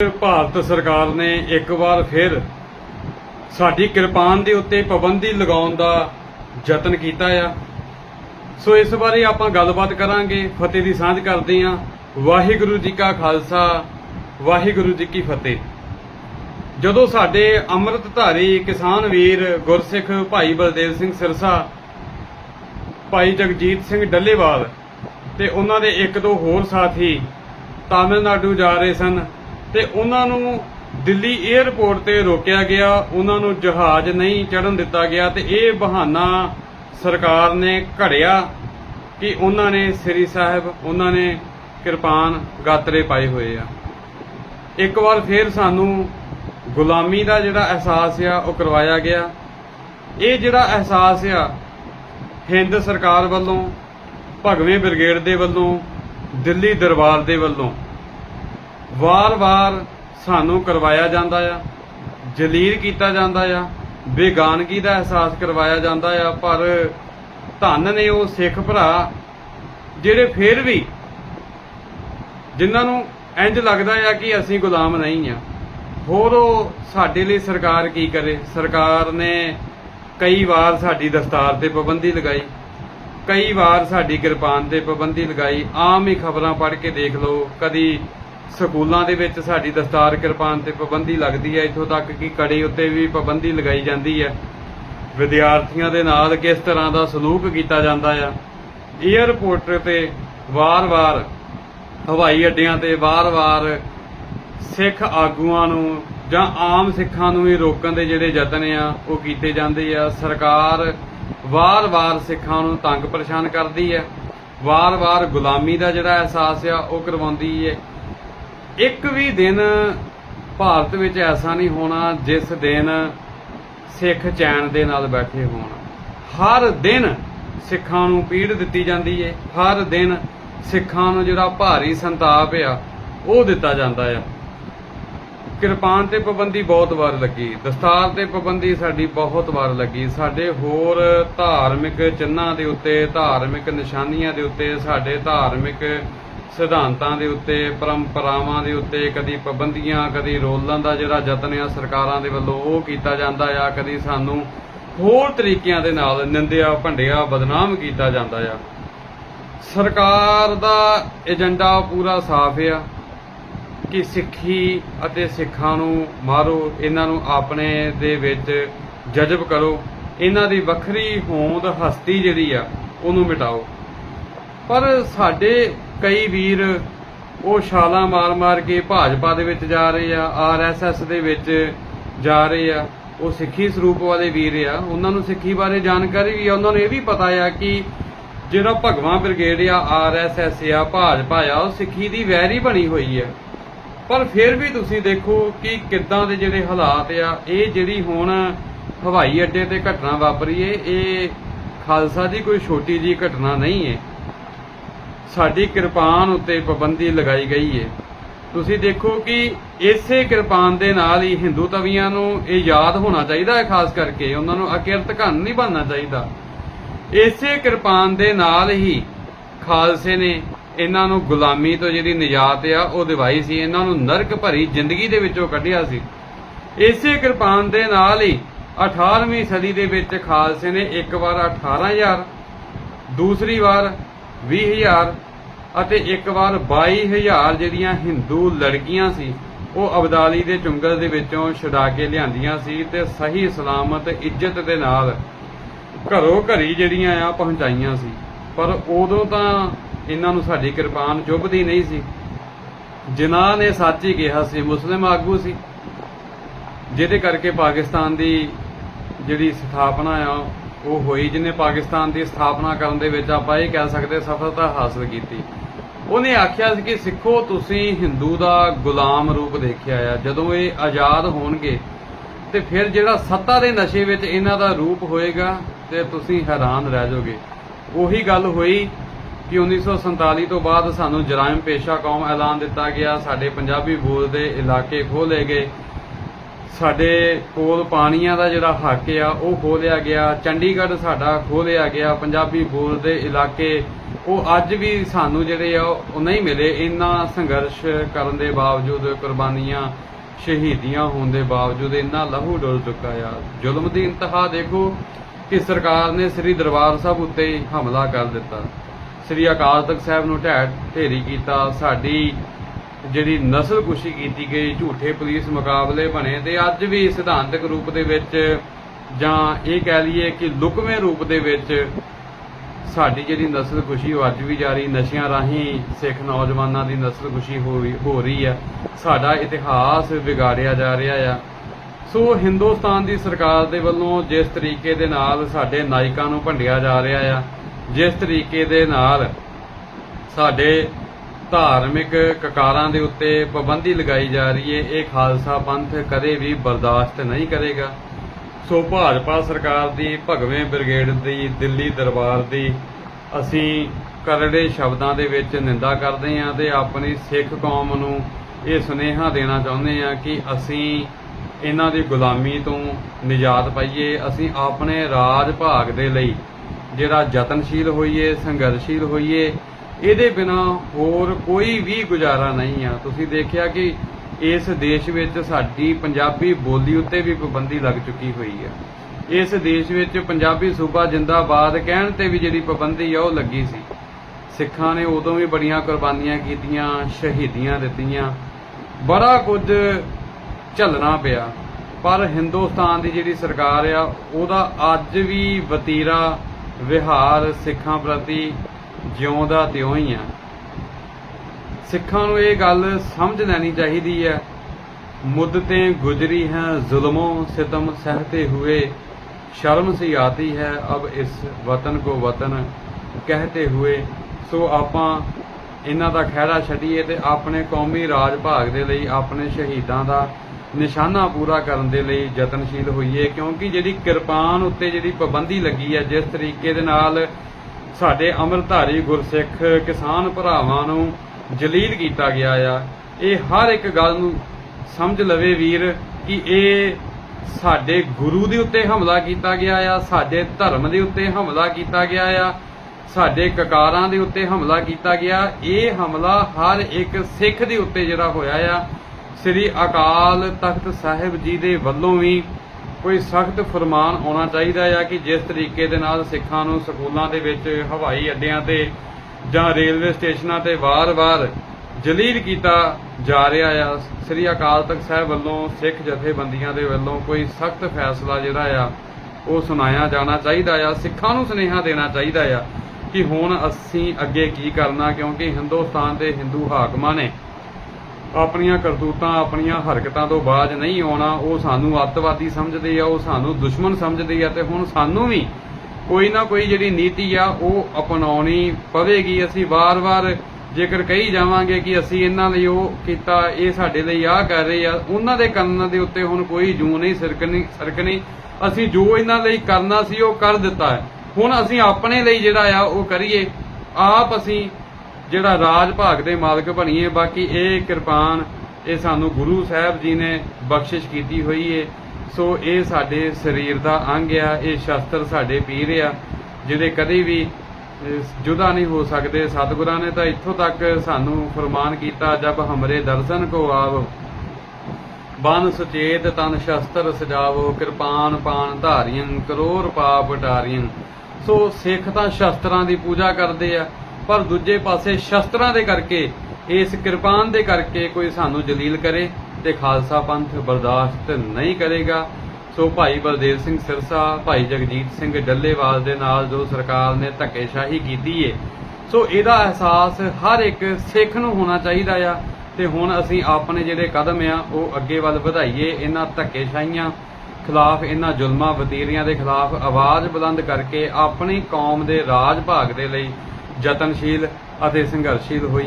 ਭਾਰਤ ਸਰਕਾਰ ਨੇ ਇੱਕ ਵਾਰ ਫਿਰ ਸਾਡੀ ਕਿਰਪਾਨ ਦੇ ਉੱਤੇ ਪਾਬੰਦੀ ਲਗਾਉਣ ਦਾ ਯਤਨ ਕੀਤਾ ਆ। ਸੋ ਇਸ ਬਾਰੇ ਆਪਾਂ ਗੱਲਬਾਤ ਕਰਾਂਗੇ, ਫਤਿਹ ਦੀ ਸਾਂਝ ਕਰਦੇ ਹਾਂ। ਵਾਹਿਗੁਰੂ ਜੀ ਕਾ ਖਾਲਸਾ, ਵਾਹਿਗੁਰੂ ਜੀ ਕੀ ਫਤਿਹ। ਜਦੋਂ ਸਾਡੇ ਅੰਮ੍ਰਿਤਧਾਰੀ ਕਿਸਾਨ ਵੀਰ ਗੁਰਸਿੱਖ ਭਾਈ ਬਲਦੇਵ ਸਿੰਘ ਸਿਰਸਾ, ਭਾਈ ਜਗਜੀਤ ਸਿੰਘ ਡੱਲੇਵਾਲ ਤੇ ਉਹਨਾਂ ਦੇ ਇੱਕ ਦੋ ਹੋਰ ਸਾਥੀ ਤਾਮਿਲਨਾਡੂ ਜਾ ਰਹੇ ਸਨ ਤੇ ਉਹਨਾਂ ਨੂੰ ਦਿੱਲੀ 에ਅਰਪੋਰਟ ਤੇ ਰੋਕਿਆ ਗਿਆ, ਉਹਨਾਂ ਨੂੰ ਜਹਾਜ਼ ਨਹੀਂ ਚੜਨ ਦਿੱਤਾ ਗਿਆ ਤੇ ਇਹ ਬਹਾਨਾ ਸਰਕਾਰ ਨੇ ਘੜਿਆ ਕਿ ਉਹਨਾਂ ਨੇ ਸ੍ਰੀ ਸਾਹਿਬ, ਉਹਨਾਂ ਨੇ ਕਿਰਪਾਨ ਗਾਤਰੇ ਪਾਏ ਹੋਏ ਆ। ਇੱਕ ਵਾਰ ਫੇਰ ਸਾਨੂੰ ਗੁਲਾਮੀ ਦਾ ਜਿਹੜਾ ਅਹਿਸਾਸ ਆ, ਉਹ ਕਰਵਾਇਆ ਗਿਆ। ਇਹ ਜਿਹੜਾ ਅਹਿਸਾਸ ਆ, ਹਿੰਦ ਸਰਕਾਰ ਵੱਲੋਂ, ਭਗਵੇਂ ਬ੍ਰਿਗੇਡ ਦੇ ਵੱਲੋਂ, ਦਿੱਲੀ ਦਰਬਾਰ ਦੇ ਵੱਲੋਂ ਵਾਰ-ਵਾਰ ਸਾਨੂੰ ਕਰਵਾਇਆ ਜਾਂਦਾ ਆ, ਜਲੀਲ ਕੀਤਾ ਜਾਂਦਾ ਆ, ਬੇਗਾਨਗੀ ਦਾ ਅਹਿਸਾਸ ਕਰਵਾਇਆ ਜਾਂਦਾ ਆ, ਪਰ ਧੰਨ ਨੇ ਉਹ ਸਿੱਖ ਭਰਾ ਜਿਹੜੇ ਫੇਰ ਵੀ ਜਿਨ੍ਹਾਂ ਨੂੰ ਇੰਜ ਲੱਗਦਾ ਆ ਕਿ ਅਸੀਂ ਗੁਲਾਮ ਨਹੀਂ ਆ। ਹੋਰ ਉਹ ਸਾਡੇ ਲਈ ਸਰਕਾਰ ਕੀ ਕਰੇ? ਸਰਕਾਰ ਨੇ ਕਈ ਵਾਰ ਸਾਡੀ ਦਸਤਾਰ ਤੇ ਪਾਬੰਦੀ ਲਗਾਈ, ਕਈ ਵਾਰ ਸਾਡੀ ਕਿਰਪਾਨ ਤੇ ਪਾਬੰਦੀ ਲਗਾਈ। ਆਮ ਹੀ ਖਬਰਾਂ ਪੜ੍ਹ ਕੇ ਦੇਖ ਲਓ, ਕਦੀ ਸਕੂਲਾਂ ਦੇ ਵਿੱਚ ਸਾਡੀ ਦਸਤਾਰ ਕਿਰਪਾਨ ਤੇ ਪਾਬੰਦੀ ਲੱਗਦੀ ਹੈ। ਇੱਥੋਂ ਤੱਕ ਕਿ ਕੜੇ ਉੱਤੇ ਵੀ ਪਾਬੰਦੀ ਲਗਾਈ ਜਾਂਦੀ ਹੈ। ਵਿਦਿਆਰਥੀਆਂ ਦੇ ਨਾਲ ਕਿਸ ਤਰ੍ਹਾਂ ਦਾ ਸਲੂਕ ਕੀਤਾ ਜਾਂਦਾ ਆ? 에ਅਰਪੋਰਟ ਤੇ ਵਾਰ-ਵਾਰ ਹਵਾਈ ਅੱਡਿਆਂ ਤੇ ਵਾਰ-ਵਾਰ ਸਿੱਖ ਆਗੂਆਂ ਨੂੰ ਜਾਂ ਆਮ ਸਿੱਖਾਂ ਨੂੰ ਵੀ ਰੋਕਣ ਦੇ ਜਿਹੜੇ ਯਤਨ ਆ, ਉਹ ਕੀਤੇ ਜਾਂਦੇ ਆ। ਸਰਕਾਰ ਵਾਰ-ਵਾਰ ਸਿੱਖਾਂ ਨੂੰ ਤੰਗ ਪਰੇਸ਼ਾਨ ਕਰਦੀ ਹੈ। ਵਾਰ-ਵਾਰ ਗੁਲਾਮੀ ਦਾ ਜਿਹੜਾ ਅਹਿਸਾਸ ਆ, ਉਹ ਕਰਵਾਉਂਦੀ ਹੈ। ਇੱਕ ਵੀ ਦਿਨ ਭਾਰਤ ਵਿੱਚ ਐਸਾ ਨਹੀਂ ਹੋਣਾ ਜਿਸ ਦਿਨ ਸਿੱਖ ਚੈਨ ਦੇ ਨਾਲ ਬੈਠੇ ਹੋਣ। ਹਰ ਦਿਨ ਸਿੱਖਾਂ ਨੂੰ ਪੀੜ ਦਿੱਤੀ ਜਾਂਦੀ ਏ। ਹਰ ਦਿਨ ਸਿੱਖਾਂ ਨੂੰ ਜਿਹੜਾ ਭਾਰੀ ਸੰਤਾਪ ਆ, ਉਹ ਦਿੱਤਾ ਜਾਂਦਾ ਆ। ਕਿਰਪਾਨ ਤੇ ਪਾਬੰਦੀ ਬਹੁਤ ਵਾਰ ਲੱਗੀ। ਦਸਤਾਰ ਤੇ ਪਾਬੰਦੀ ਸਾਡੀ ਬਹੁਤ ਵਾਰ ਲੱਗੀ। ਸਾਡੇ ਹੋਰ ਧਾਰਮਿਕ ਚਿੰਨ੍ਹਾਂ ਦੇ ਉੱਤੇ, ਧਾਰਮਿਕ ਨਿਸ਼ਾਨੀਆਂ ਦੇ ਉੱਤੇ, ਸਾਡੇ ਧਾਰਮਿਕ ਸਿਧਾਂਤਾਂ ਦੇ ਉੱਤੇ, ਪਰੰਪਰਾਵਾਂ ਦੇ ਉੱਤੇ, ਕਦੀ ਪਾਬੰਦੀਆਂ, ਕਦੀ ਰੋਲਣ ਦਾ ਜਿਹੜਾ ਯਤਨ ਆ ਸਰਕਾਰਾਂ ਦੇ ਵੱਲੋਂ ਉਹ ਕੀਤਾ ਜਾਂਦਾ ਆ, ਕਦੀ ਸਾਨੂੰ ਹੋਰ ਤਰੀਕਿਆਂ ਦੇ ਨਾਲ ਨਿੰਦਿਆ, ਭੰਡਿਆ, ਬਦਨਾਮ ਕੀਤਾ ਜਾਂਦਾ ਆ। ਸਰਕਾਰ ਦਾ ਏਜੰਡਾ ਪੂਰਾ ਸਾਫ਼ ਆ ਕਿ ਸਿੱਖੀ ਅਤੇ ਸਿੱਖਾਂ ਨੂੰ ਮਾਰੋ, ਇਹਨਾਂ ਨੂੰ ਆਪਣੇ ਦੇ ਵਿੱਚ ਜਜ਼ਬ ਕਰੋ, ਇਹਨਾਂ ਦੀ ਵੱਖਰੀ ਹੋਂਦ ਹਸਤੀ ਜਿਹੜੀ ਆ, ਉਹਨੂੰ ਮਿਟਾਓ। ਪਰ ਸਾਡੇ ਕਈ ਵੀਰ ਉਹ ਛਾਲਾਂ ਮਾਰ-ਮਾਰ ਕੇ ਭਾਜਪਾ ਦੇ ਵਿੱਚ ਜਾ ਰਹੇ ਆ ਆਰਐਸਐਸ ਦੇ ਵਿੱਚ ਜਾ ਰਹੇ ਆ। ਉਹ ਸਿੱਖੀ ਸਰੂਪ ਵਾਲੇ ਵੀਰ ਆ। ਉਹਨਾਂ ਨੂੰ ਸਿੱਖੀ ਬਾਰੇ ਜਾਣਕਾਰੀ ਵੀ ਆ। ਉਹਨਾਂ ਨੂੰ ਇਹ ਵੀ ਪਤਾ ਆ ਕਿ ਜਿਹੜਾ ਭਗਵਾਨ ਬ੍ਰਿਗੇਡ ਆ ਆਰਐਸਐਸ ਆ, ਭਾਜਪਾ ਆ, ਉਹ ਸਿੱਖੀ ਦੀ ਵੈਰੀ ਬਣੀ ਹੋਈ ਆ। ਪਰ ਫਿਰ ਵੀ ਤੁਸੀਂ ਦੇਖੋ ਕਿ ਕਿੱਦਾਂ ਦੇ ਜਿਹੜੇ ਹਾਲਾਤ ਆ, ਇਹ ਜਿਹੜੀ ਹੁਣ ਹਵਾਈ ਅੱਡੇ ਤੇ ਘਟਨਾ ਵਾਪਰੀ ਏ, ਇਹ ਖਾਲਸਾ ਦੀ ਕੋਈ ਛੋਟੀ ਜੀ ਘਟਨਾ ਨਹੀਂ ਏ। ਸਾਡੀ ਕਿਰਪਾਨ ਉੱਤੇ ਪਾਬੰਦੀ ਲਗਾਈ ਗਈ ਏ। ਤੁਸੀਂ ਦੇਖੋ ਕਿ ਇਸੇ ਕਿਰਪਾਨ ਦੇ ਨਾਲ ਹੀ ਹਿੰਦੂ ਤਵੀਆਂ ਨੂੰ ਇਹ ਯਾਦ ਹੋਣਾ ਚਾਹੀਦਾ ਹੈ, ਖਾਸ ਕਰਕੇ ਉਹਨਾਂ ਨੂੰ ਅਕਿਰਤ ਘਨ ਨਹੀਂ ਬਣਨਾ ਚਾਹੀਦਾ। ਇਸੇ ਕਿਰਪਾਨ ਦੇ ਨਾਲ ਹੀ ਖਾਲਸੇ ਨੇ ਇਹਨਾਂ ਨੂੰ ਗੁਲਾਮੀ ਤੋਂ ਜਿਹੜੀ ਨਿਜਾਤ ਆ, ਉਹ ਦਿਵਾਈ ਸੀ। ਇਹਨਾਂ ਨੂੰ ਨਰਕ ਭਰੀ ਜ਼ਿੰਦਗੀ ਦੇ ਵਿੱਚੋਂ ਕੱਢਿਆ ਸੀ। ਇਸੇ ਕਿਰਪਾਨ ਦੇ ਨਾਲ ਹੀ 18ਵੀਂ ਸਦੀ ਦੇ ਵਿੱਚ ਖਾਲਸੇ ਨੇ ਇੱਕ ਵਾਰ 18000 ਦੂਸਰੀ ਵਾਰ 20000 ਅਤੇ ਇੱਕ ਵਾਰ 22000 ਜਿਹੜੀਆਂ ਹਿੰਦੂ ਲੜਕੀਆਂ ਸੀ, ਉਹ ਅਬਦਾਲੀ ਦੇ ਚੁੰਗਲ ਦੇ ਵਿੱਚੋਂ ਛੁਡਾ ਕੇ ਲਿਆਂਦੀਆਂ ਸੀ ਤੇ ਸਹੀ ਸਲਾਮਤ ਇੱਜ਼ਤ ਦੇ ਨਾਲ ਘਰੋਂ ਘਰੀ ਜਿਹੜੀਆਂ ਆ ਪਹੁੰਚਾਈਆਂ ਸੀ। ਪਰ ਉਦੋਂ ਤਾਂ ਇਹਨਾਂ ਨੂੰ ਸਾਡੀ ਕਿਰਪਾਨ ਚੁੱਭਦੀ ਨਹੀਂ ਸੀ। ਜਿਨ੍ਹਾਂ ਨੇ ਸੱਚ ਹੀ ਕਿਹਾ ਸੀ, ਮੁਸਲਿਮ ਆਗੂ ਸੀ। ਜਿਹਦੇ ਕਰਕੇ ਪਾਕਿਸਤਾਨ ਦੀ ਜਿਹੜੀ ਸਥਾਪਨਾ ਆ ਉਹ ਹੋਈ ਜਿਹਨੇ ਪਾਕਿਸਤਾਨ ਦੀ ਸਥਾਪਨਾ ਕਰਨ ਦੇ ਵਿੱਚ ਆਪਾਂ ਇਹ ਕਹਿ ਸਕਦੇ ਸਫਲਤਾ ਹਾਸਲ ਕੀਤੀ। ਉਹਨੇ ਆਖਿਆ ਸੀ ਕਿ ਸਿੱਖੋ, ਤੁਸੀਂ ਹਿੰਦੂ ਦਾ ਗੁਲਾਮ ਰੂਪ ਦੇਖਿਆ ਆ। ਜਦੋਂ ਇਹ ਆਜ਼ਾਦ ਹੋਣਗੇ, ਤੇ ਫਿਰ ਜਿਹੜਾ ਸੱਤਾ ਦੇ ਨਸ਼ੇ ਵਿੱਚ ਇਹਨਾਂ ਦਾ ਰੂਪ ਹੋਏਗਾ, ਤੇ ਤੁਸੀਂ ਹੈਰਾਨ ਰਹਿ ਜਾਓਗੇ। ਉਹੀ ਗੱਲ ਹੋਈ ਕਿ 1947 ਤੋਂ ਬਾਅਦ ਸਾਨੂੰ ਜਰਾਇਮ ਪੇਸ਼ਾ ਕੌਮ ਐਲਾਨ ਦਿੱਤਾ ਗਿਆ, ਸਾਡੇ ਪੰਜਾਬੀ ਬੋਲ ਦੇ ਇਲਾਕੇ ਖੋਲੇ ਗਏ। ਸਾਡੇ ਕੋਲ ਪਾਣੀਆਂ ਦਾ ਜਿਹੜਾ ਹੱਕ ਆ, ਉਹ ਖੋਲਿਆ ਗਿਆ। ਚੰਡੀਗੜ੍ਹ ਸਾਡਾ ਖੋਲਿਆ ਗਿਆ, ਪੰਜਾਬੀ ਬੋਲਦੇ ਇਲਾਕੇ। ਉਹ ਅੱਜ ਵੀ ਸਾਨੂੰ ਜਿਹੜੇ ਆ, ਉਹ ਨਹੀਂ ਮਿਲੇ। ਇੰਨਾ ਸੰਘਰਸ਼ ਕਰਨ ਦੇ ਬਾਵਜੂਦ ਕੁਰਬਾਨੀਆਂ ਸ਼ਹੀਦੀਆਂ ਹੋਣ ਦੇ ਬਾਵਜੂਦ ਇੰਨਾ ਲਹੂ ਡੁੱਲ ਚੁੱਕਾ ਆ। ਜ਼ੁਲਮ ਦੀ ਇੰਤਹਾ ਦੇਖੋ ਕਿ ਸਰਕਾਰ ਨੇ ਸ੍ਰੀ ਦਰਬਾਰ ਸਾਹਿਬ ਉੱਤੇ ਹਮਲਾ ਕਰ ਦਿੱਤਾ। ਸ੍ਰੀ ਅਕਾਲ ਤਖਤ ਸਾਹਿਬ ਨੂੰ ਢਹਿ ਢੇਰੀ ਕੀਤਾ। ਸਾਡੀ ਜਿਹੜੀ ਨਸਲਕੁਸ਼ੀ ਕੀਤੀ ਗਈ, ਝੂਠੇ ਪੁਲਿਸ ਮੁਕਾਬਲੇ ਬਣੇ ਤੇ ਅੱਜ ਵੀ ਸਿਧਾਂਤਕ ਰੂਪ ਦੇ ਵਿੱਚ ਜਾਂ ਇਹ ਕਹਿ ਲਈਏ ਕਿ ਲੁਕਵੇਂ ਰੂਪ ਦੇ ਵਿੱਚ ਸਾਡੀ ਜਿਹੜੀ ਨਸਲਕੁਸ਼ੀ ਉਹ ਅੱਜ ਵੀ ਜਾਰੀ, ਨਸ਼ਿਆਂ ਰਾਹੀਂ ਸਿੱਖ ਨੌਜਵਾਨਾਂ ਦੀ ਨਸਲਕੁਸ਼ੀ ਹੋ ਹੋ ਰਹੀ ਆ, ਸਾਡਾ ਇਤਿਹਾਸ ਵਿਗਾੜਿਆ ਜਾ ਰਿਹਾ ਆ। ਸੋ ਹਿੰਦੁਸਤਾਨ ਦੀ ਸਰਕਾਰ ਦੇ ਵੱਲੋਂ ਜਿਸ ਤਰੀਕੇ ਦੇ ਨਾਲ ਸਾਡੇ ਨਾਇਕਾਂ ਨੂੰ ਭੰਡਿਆ ਜਾ ਰਿਹਾ ਆ, ਜਿਸ ਤਰੀਕੇ ਦੇ ਨਾਲ ਸਾਡੇ ਧਾਰਮਿਕ ਕਕਾਰਾਂ ਦੇ ਉੱਤੇ ਪਾਬੰਦੀ ਲਗਾਈ ਜਾ ਰਹੀ ਹੈ। ਇਹ ਖਾਲਸਾ ਪੰਥ ਕਦੇ ਵੀ ਬਰਦਾਸ਼ਤ ਨਹੀਂ ਕਰੇਗਾ। ਸੋ ਭਾਜਪਾ ਸਰਕਾਰ ਦੀ, ਭਗਵੇਂ ਬ੍ਰਿਗੇਡ ਦੀ, ਦਿੱਲੀ ਦਰਬਾਰ ਦੀ ਅਸੀਂ ਕਰੜੇ ਸ਼ਬਦਾਂ ਦੇ ਵਿੱਚ ਨਿੰਦਾ ਕਰਦੇ ਹਾਂ ਤੇ ਆਪਣੀ ਸਿੱਖ ਕੌਮ ਨੂੰ ਇਹ ਸੁਨੇਹਾ ਦੇਣਾ ਚਾਹੁੰਦੇ ਹਾਂ ਕਿ ਅਸੀਂ ਇਹਨਾਂ ਦੀ ਗੁਲਾਮੀ ਤੋਂ ਨਿਜਾਤ ਪਾਈਏ। ਅਸੀਂ ਆਪਣੇ ਰਾਜ ਭਾਗ ਦੇ ਲਈ ਜਿਹੜਾ ਯਤਨਸ਼ੀਲ ਹੋਈਏ, ਸੰਘਰਸ਼ੀਲ ਹੋਈਏ ਇਹਦੇ ਬਿਨਾ ਹੋਰ ਕੋਈ ਵੀ ਗੁਜ਼ਾਰਾ ਨਹੀਂ ਆ। ਤੁਸੀਂ ਦੇਖਿਆ ਕਿ ਇਸ ਦੇਸ਼ ਵਿੱਚ ਸਾਡੀ ਪੰਜਾਬੀ ਬੋਲੀ ਉੱਤੇ ਵੀ ਪਾਬੰਦੀ ਲੱਗ ਚੁੱਕੀ ਹੋਈ ਹੈ ਇਸ ਦੇਸ਼ ਵਿੱਚ ਪੰਜਾਬੀ ਸੂਬਾ ਜਿੰਦਾਬਾਦ ਕਹਿਣ ਤੇ ਵੀ ਜਿਹੜੀ ਪਾਬੰਦੀ ਆ ਉਹ ਲੱਗੀ ਸੀ। ਸਿੱਖਾਂ ਨੇ ਉਦੋਂ ਵੀ ਬੜੀਆਂ ਕੁਰਬਾਨੀਆਂ ਕੀਤੀਆਂ, ਸ਼ਹੀਦੀਆਂ ਦਿੱਤੀਆਂ। ਬੜਾ ਕੁਝ ਝੱਲਣਾ ਪਿਆ। ਪਰ ਹਿੰਦੁਸਤਾਨ ਦੀ ਜਿਹੜੀ ਸਰਕਾਰ ਆ, ਉਹਦਾ ਅੱਜ ਵੀ ਵਤੀਰਾ ਵਿਹਾਰ ਸਿੱਖਾਂ ਪ੍ਰਤੀ ਜਿਉਂਦਾ ਤਿਉਂ ਹੀ ਆ। ਸਿੱਖਾਂ ਨੂੰ ਇਹ ਗੱਲ ਸਮਝ ਲੈਣੀ ਚਾਹੀਦੀ ਹੈ। ਮੁੱਦ ਤੇ ਗੁਜਰੀ ਹੈ ਜ਼ੁਲਮੋਂ, ਸਿਤਮ ਸਹਤੇ ਹੋਏ। ਸ਼ਰਮ ਸੀ ਆਤੀ ਹੈ, ਅਬ ਇਸ ਵਤਨ ਕੋ ਵਤਨ ਕਹਤੇ ਹੋਏ। ਸੋ ਆਪਾਂ ਇਹਨਾਂ ਦਾ ਖਹਿੜਾ ਛੱਡੀਏ ਤੇ ਆਪਣੇ ਕੌਮੀ ਰਾਜ ਭਾਗ ਦੇ ਲਈ, ਆਪਣੇ ਸ਼ਹੀਦਾਂ ਦਾ ਨਿਸ਼ਾਨਾ ਪੂਰਾ ਕਰਨ ਦੇ ਲਈ ਯਤਨਸ਼ੀਲ ਹੋਈਏ। ਕਿਉਂਕਿ ਜਿਹੜੀ ਕਿਰਪਾਨ ਉੱਤੇ ਜਿਹੜੀ ਪਾਬੰਦੀ ਲੱਗੀ ਹੈ, ਜਿਸ ਤਰੀਕੇ ਦੇ ਨਾਲ ਸਾਡੇ ਅੰਮ੍ਰਿਤਧਾਰੀ ਗੁਰਸਿੱਖ ਕਿਸਾਨ ਭਰਾਵਾਂ ਨੂੰ ਜਲੀਲ ਕੀਤਾ ਗਿਆ ਆ। ਇਹ ਹਰ ਇੱਕ ਗੱਲ ਨੂੰ ਸਮਝ ਲਵੇ ਵੀਰ ਕਿ ਇਹ ਸਾਡੇ ਗੁਰੂ ਦੇ ਉੱਤੇ ਹਮਲਾ ਕੀਤਾ ਗਿਆ ਆ, ਸਾਡੇ ਧਰਮ ਦੇ ਉੱਤੇ ਹਮਲਾ ਕੀਤਾ ਗਿਆ ਆ, ਸਾਡੇ ਕਕਾਰਾਂ ਦੇ ਉੱਤੇ ਹਮਲਾ ਕੀਤਾ ਗਿਆ। ਇਹ ਹਮਲਾ ਹਰ ਇੱਕ ਸਿੱਖ ਦੇ ਉੱਤੇ ਜਿਹੜਾ ਹੋਇਆ ਆ। ਸ੍ਰੀ ਅਕਾਲ ਤਖਤ ਸਾਹਿਬ ਜੀ ਦੇ ਵੱਲੋਂ ਵੀ ਕੋਈ ਸਖਤ ਫਰਮਾਨ ਆਉਣਾ ਚਾਹੀਦਾ ਆ ਕਿ ਜਿਸ ਤਰੀਕੇ ਦੇ ਨਾਲ ਸਿੱਖਾਂ ਨੂੰ ਸਕੂਲਾਂ ਦੇ ਵਿੱਚ ਹਵਾਈ ਅੱਡਿਆਂ ਤੇ ਜਾਂ ਰੇਲਵੇ ਸਟੇਸ਼ਨਾਂ ਤੇ ਵਾਰ-ਵਾਰ ਜਲੀਲ ਕੀਤਾ ਜਾ ਰਿਹਾ ਆ, ਸ੍ਰੀ ਅਕਾਲ ਤਖਤ ਸਾਹਿਬ ਵੱਲੋਂ ਸਿੱਖ ਜਥੇਬੰਦੀਆਂ ਦੇ ਵੱਲੋਂ ਕੋਈ ਸਖਤ ਫੈਸਲਾ ਜਿਹੜਾ ਆ, ਉਹ ਸੁਣਾਇਆ ਜਾਣਾ ਚਾਹੀਦਾ ਆ, ਸਿੱਖਾਂ ਨੂੰ ਸੁਨੇਹਾ ਦੇਣਾ ਚਾਹੀਦਾ ਆ ਕਿ ਹੁਣ ਅਸੀਂ ਅੱਗੇ ਕੀ ਕਰਨਾ ਕਿਉਂਕਿ ਹਿੰਦੁਸਤਾਨ ਦੇ ਹਿੰਦੂ ਹਾਕਮਾਂ ਨੇ ਆਪਣੀਆਂ ਕਰਤੂਤਾਂ, ਆਪਣੀਆਂ ਹਰਕਤਾਂ ਤੋਂ ਬਾਜ ਨਹੀਂ ਆਉਣਾ, ਉਹ ਸਾਨੂੰ ਅੱਤਵਾਦੀ ਸਮਝਦੇ ਆ, ਉਹ ਸਾਨੂੰ ਦੁਸ਼ਮਣ ਸਮਝਦੇ ਆ ਤੇ ਹੁਣ ਸਾਨੂੰ ਵੀ ਕੋਈ ਨਾ ਕੋਈ ਜਿਹੜੀ ਨੀਤੀ ਆ, ਉਹ ਅਪਣਾਉਣੀ ਪਵੇਗੀ। ਅਸੀਂ ਵਾਰ-ਵਾਰ ਜੇਕਰ ਕਹੀ ਜਾਵਾਂਗੇ ਕਿ ਅਸੀਂ ਇਹਨਾਂ ਲਈ ਉਹ ਕੀਤਾ, ਇਹ ਸਾਡੇ ਲਈ ਆਹ ਕਰ ਰਹੇ ਆ, ਉਹਨਾਂ ਦੇ ਕੰਨਾਂ ਦੇ ਉੱਤੇ ਹੁਣ ਕੋਈ ਜੂ ਨਹੀਂ ਸਰਕਣੀ ਸਰਕਣੀ ਅਸੀਂ ਜੋ ਇਹਨਾਂ ਲਈ ਕਰਨਾ ਸੀ, ਉਹ ਕਰ ਦਿੱਤਾ ਹੈ। ਹੁਣ ਅਸੀਂ ਆਪਣੇ ਲਈ ਜਿਹੜਾ ਆ, ਉਹ ਕਰੀਏ। ਆਪ ਅਸੀਂ ਜਿਹੜਾ ਰਾਜ ਭਾਗ ਦੇ ਮਾਲਕ ਬਣੀਏ ਬਾਕੀ ਇਹ ਕਿਰਪਾਨ ਇਹ ਸਾਨੂੰ ਗੁਰੂ ਸਾਹਿਬ ਜੀ ਨੇ ਬਖਸ਼ਿਸ਼ ਕੀਤੀ ਹੋਈ ਏ। ਸੋ ਇਹ ਸਾਡੇ ਸਰੀਰ ਦਾ ਅੰਗ ਆ, ਇਹ ਸ਼ਸਤਰ ਸਾਡੇ ਪੀਰ ਆ, ਜਿਹਦੇ ਕਦੇ ਵੀ ਜੁਦਾ ਨਹੀਂ ਹੋ ਸਕਦੇ ਸਤਿਗੁਰਾਂ ਨੇ, ਤਾਂ ਇੱਥੋਂ ਤੱਕ ਸਾਨੂੰ ਫਰਮਾਨ ਕੀਤਾ, ਜਬ ਹਮਰੇ ਦਰਸ਼ਨ ਕੋ ਆਵ, ਬਨ ਸੁਚੇਤ ਤਨ ਸ਼ਸਤਰ ਸਜਾਵੋ, ਕਿਰਪਾਨ ਪਾਨ ਧਾਰੀਆਂ ਕਰੋੜ ਪਾਪ ਟਾਰੀਆਂ ਸੋ ਸਿੱਖ ਤਾਂ ਸ਼ਸਤਰਾਂ ਦੀ ਪੂਜਾ ਕਰਦੇ ਆ ਪਰ ਦੂਜੇ ਪਾਸੇ ਸ਼ਸਤਰਾਂ ਦੇ ਕਰਕੇ, ਇਸ ਕਿਰਪਾਨ ਦੇ ਕਰਕੇ ਕੋਈ ਸਾਨੂੰ ਜਲੀਲ ਕਰੇ ਤੇ ਖਾਲਸਾ ਪੰਥ ਬਰਦਾਸ਼ਤ ਨਹੀਂ ਕਰੇਗਾ। ਸੋ ਭਾਈ ਬਲਦੇਵ ਸਿੰਘ ਸਿਰਸਾ, ਭਾਈ ਜਗਜੀਤ ਸਿੰਘ ਡੱਲੇਵਾਲ ਦੇ ਨਾਲ ਜੋ ਸਰਕਾਰ ਨੇ ਧੱਕੇਸ਼ਾਹੀ ਕੀਤੀ ਏ, ਸੋ ਇਹਦਾ ਅਹਿਸਾਸ ਹਰ ਇੱਕ ਸਿੱਖ ਨੂੰ ਹੋਣਾ ਚਾਹੀਦਾ ਆ ਤੇ ਹੁਣ ਅਸੀਂ ਆਪਣੇ ਜਿਹੜੇ ਕਦਮ ਆ, ਉਹ ਅੱਗੇ ਵੱਲ ਵਧਾਈਏ। ਇਹਨਾਂ ਧੱਕੇਸ਼ਾਹੀਆਂ ਖਿਲਾਫ, ਇਹਨਾਂ ਜ਼ੁਲਮਾਂ ਵਤੀਰੀਆਂ ਦੇ ਖਿਲਾਫ ਆਵਾਜ਼ ਬੁਲੰਦ ਕਰਕੇ ਆਪਣੀ ਕੌਮ ਦੇ ਰਾਜ ਭਾਗ ਦੇ ਲਈ ਯਤਨਸ਼ੀਲ ਅਤੇ ਸੰਘਰਸ਼ੀਲ ਹੋਈ।